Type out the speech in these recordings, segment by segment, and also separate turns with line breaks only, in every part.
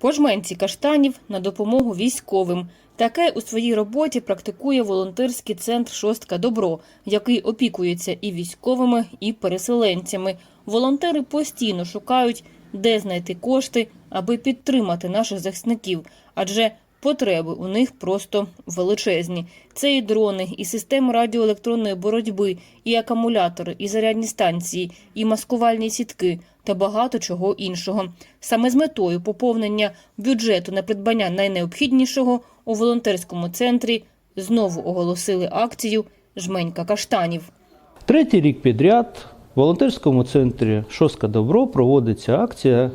По жменці каштанів на допомогу військовим. Таке у своїй роботі практикує волонтерський центр Шостка Добро, який опікується і військовими, і переселенцями. Волонтери постійно шукають, де знайти кошти, аби підтримати наших захисників, адже потреби у них просто величезні. Це і дрони, і системи радіоелектронної боротьби, і акумулятори, і зарядні станції, і маскувальні сітки та багато чого іншого. Саме з метою поповнення бюджету на придбання найнеобхіднішого у волонтерському центрі знову оголосили акцію Жменька каштанів.
Третій рік підряд в волонтерському центрі Шоска Добро проводиться акція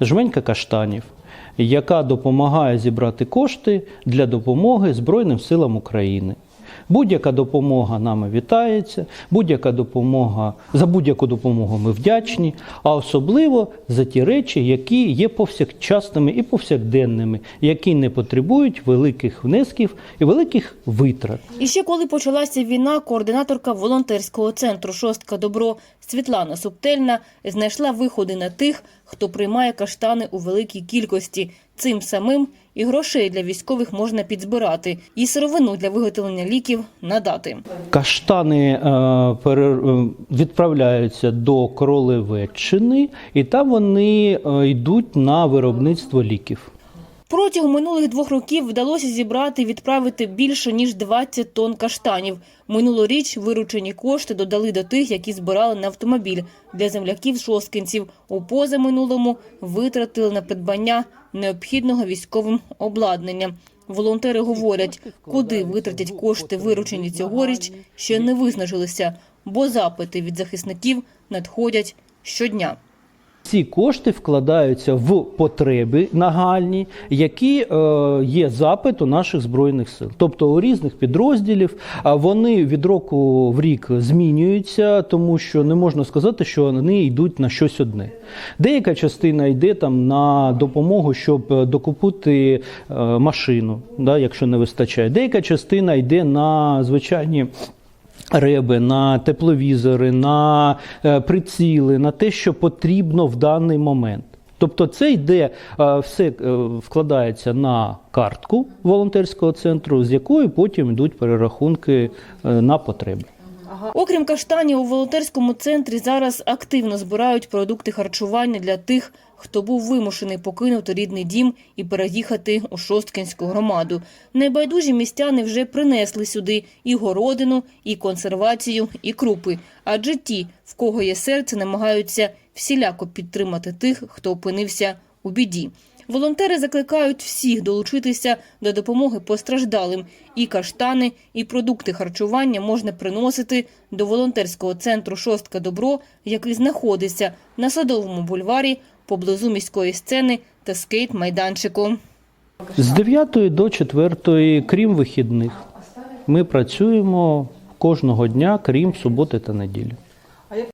Жменька каштанів, яка допомагає зібрати кошти для допомоги Збройним силам України. Будь-яка допомога нами вітається, будь-яка допомога за будь-яку допомогу ми вдячні, а особливо за ті речі, які є повсякчасними і повсякденними, які не потребують великих внесків і великих витрат.
І ще коли почалася війна, координаторка волонтерського центру Шостка Добро Світлана Субтельна знайшла виходи на тих, хто приймає каштани у великій кількості. Цим самим і грошей для військових можна підзбирати, і сировину для виготовлення ліків надати.
Каштани е, е, відправляються до Королевеччини, і там вони е, йдуть на виробництво ліків.
Протягом минулих двох років вдалося зібрати і відправити більше ніж 20 тонн каштанів. Минулоріч виручені кошти додали до тих, які збирали на автомобіль для земляків шосткинців. У позаминулому витратили на придбання необхідного військовим обладнання. Волонтери говорять, куди витратять кошти, виручені цьогоріч, ще не визначилися, бо запити від захисників надходять щодня.
Ці кошти вкладаються в потреби нагальні, які е, є запит у наших збройних сил. Тобто у різних підрозділів вони від року в рік змінюються, тому що не можна сказати, що вони йдуть на щось одне. Деяка частина йде там на допомогу, щоб докупити е, машину, да, якщо не вистачає. Деяка частина йде на звичайні. Реби на тепловізори, на е, приціли, на те, що потрібно в даний момент. Тобто це йде, е, все е, вкладається на картку волонтерського центру, з якої потім йдуть перерахунки на потреби.
Окрім каштанів, у волонтерському центрі зараз активно збирають продукти харчування для тих, хто був вимушений покинути рідний дім і переїхати у Шосткинську громаду. Небайдужі містяни вже принесли сюди і городину, і консервацію, і крупи. Адже ті, в кого є серце, намагаються всіляко підтримати тих, хто опинився у біді. Волонтери закликають всіх долучитися до допомоги постраждалим. І каштани, і продукти харчування можна приносити до волонтерського центру Шостка Добро, який знаходиться на Садовому бульварі поблизу міської сцени та скейт-майданчику.
З 9 до 4, крім вихідних, ми працюємо кожного дня, крім суботи та неділі.